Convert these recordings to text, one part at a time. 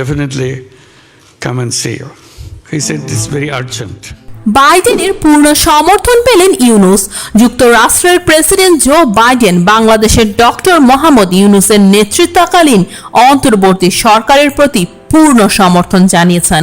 definitely come and see you. He said, it's very urgent. বাইডেনের পূর্ণ সমর্থন পেলেন ইউনুস যুক্তরাষ্ট্রের প্রেসিডেন্ট জো বাইডেন বাংলাদেশের ডক্টর মোহাম্মদ ইউনুসের নেতৃত্বকালীন অন্তর্বর্তী সরকারের প্রতি পূর্ণ সমর্থন জানিয়েছেন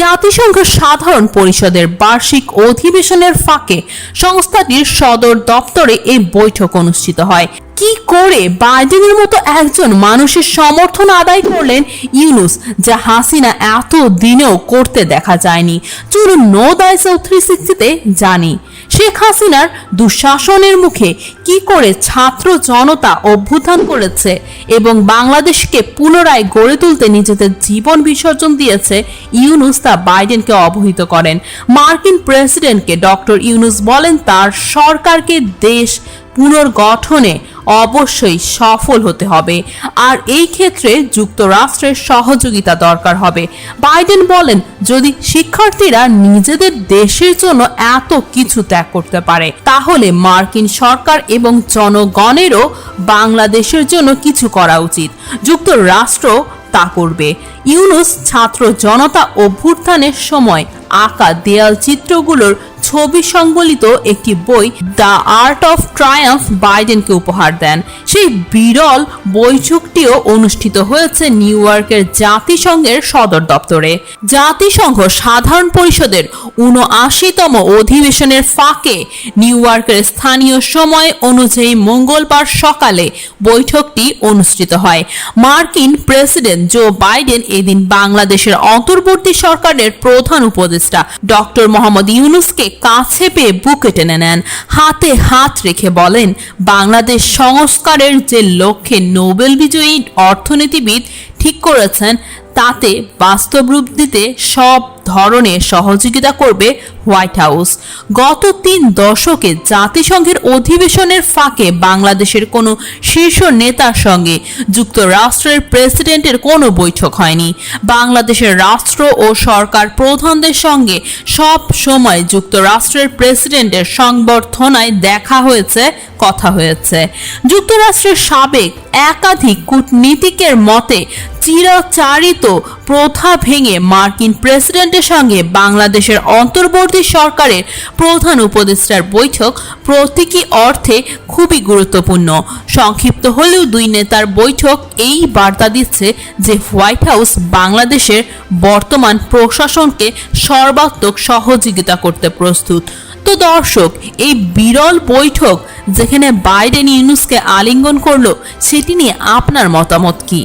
জাতিসংঘ সাধারণ পরিষদের বার্ষিক অধিবেশনের ফাঁকে সংস্থাটির সদর দপ্তরে এই বৈঠক অনুষ্ঠিত হয়। কি করে বাইডেনের মতো একজন মানুষের সমর্থন আদায় করলেন ইউনুস, যা হাসিনা এত দিনেও করতে দেখা যায়নি। চলুন নো দায় থ্রি সিক্সটিতে জানি। শেখ হাসিনার দুঃশাসনের মুখে কি করে ছাত্র জনতা অভ্যুত্থান করেছে এবং বাংলাদেশকে পুনরায় গড়ে তুলতে নিজেদের জীবন বিসর্জন দিয়েছে ইউনুস তা বাইডেনকে অবহিত করেন। মার্কিন প্রেসিডেন্টকে ডক্টর ইউনুস বলেন তার সরকারকে দেশ পুনর্গঠনে অবশ্যই সফল হতে হবে। আর এই ক্ষেত্রে যুক্তরাষ্ট্রের সহযোগিতা দরকার হবে। বাইডেন বলেন, যদি শিক্ষার্থীরা নিজেদের দেশের জন্য এত কিছু ত্যাগ করতে পারে, তাহলে মার্কিন সরকার এবং জনগণেরও বাংলাদেশের জন্য কিছু করা উচিত। যুক্তরাষ্ট্র তা করবে। ইউনুস ছাত্র জনতা অভ্যুত্থানের সময় আঁকা দেয়াল চিত্রগুলোর ছবি সংবলিত একটি বই দ্য আর্ট অফ ট্রায়াম্ফ বাইডেনকে উপহার দেন। সেই বিরল বৈঠকটিও অনুষ্ঠিত হয়েছে নিউ ইয়র্কের জাতিসংঘের সদর দপ্তরে। জাতিসংঘ সাধারণ পরিষদের উনআশিতম অধিবেশনের ফাঁকে নিউ ইয়র্কের স্থানীয় সময় অনুযায়ী মঙ্গলবার সকালে বৈঠকটি অনুষ্ঠিত হয়। মার্কিন প্রেসিডেন্ট জো বাইডেন এদিন বাংলাদেশের অন্তর্বর্তী সরকারের প্রধান উপদেষ্টা ডক্টর মোহাম্মদ ইউনুসকে কাছে পেয়ে বুকে টেনে নেন। হাতে হাত রেখে বলেন, বাংলাদেশ সংস্কারের যে লক্ষ্যে নোবেল বিজয়ী অর্থনীতিবিদ ঠিক করেছেন, তাতে বাস্তব রূপ দিতে সব ধরনের সহযোগিতা করবে হোয়াইট হাউস। গত তিন দশকে জাতিসংঘের অধিবেশনের ফাঁকে বাংলাদেশের কোনো শীর্ষ নেতার সঙ্গে যুক্তরাষ্ট্রের প্রেসিডেন্টের কোনো বৈঠক হয়নি। বাংলাদেশের রাষ্ট্র ও সরকার প্রধানদের সঙ্গে সব সময় যুক্তরাষ্ট্রের প্রেসিডেন্টের সংবর্ধনায় দেখা হয়েছে, কথা হয়েছে। যুক্তরাষ্ট্রের সাবেক একাধিক কূটনীতিকের মতে চিরাচারিত প্রথা ভেঙে মার্কিন প্রেসিডেন্টের সঙ্গে বাংলাদেশের অন্তর্বর্তী সরকারের প্রধান উপদেষ্টার বৈঠক প্রতীকী অর্থে খুবই গুরুত্বপূর্ণ। সংক্ষিপ্ত হলেও দুই নেতার বৈঠক এই বার্তা দিচ্ছে যে হোয়াইট হাউস বাংলাদেশের বর্তমান প্রশাসনকে সর্বাত্মক সহযোগিতা করতে প্রস্তুত। তো দর্শক, এই বিরল বৈঠক যেখানে বাইডেন ইউনুসকে আলিঙ্গন করল, সেটি নিয়ে আপনার মতামত কি?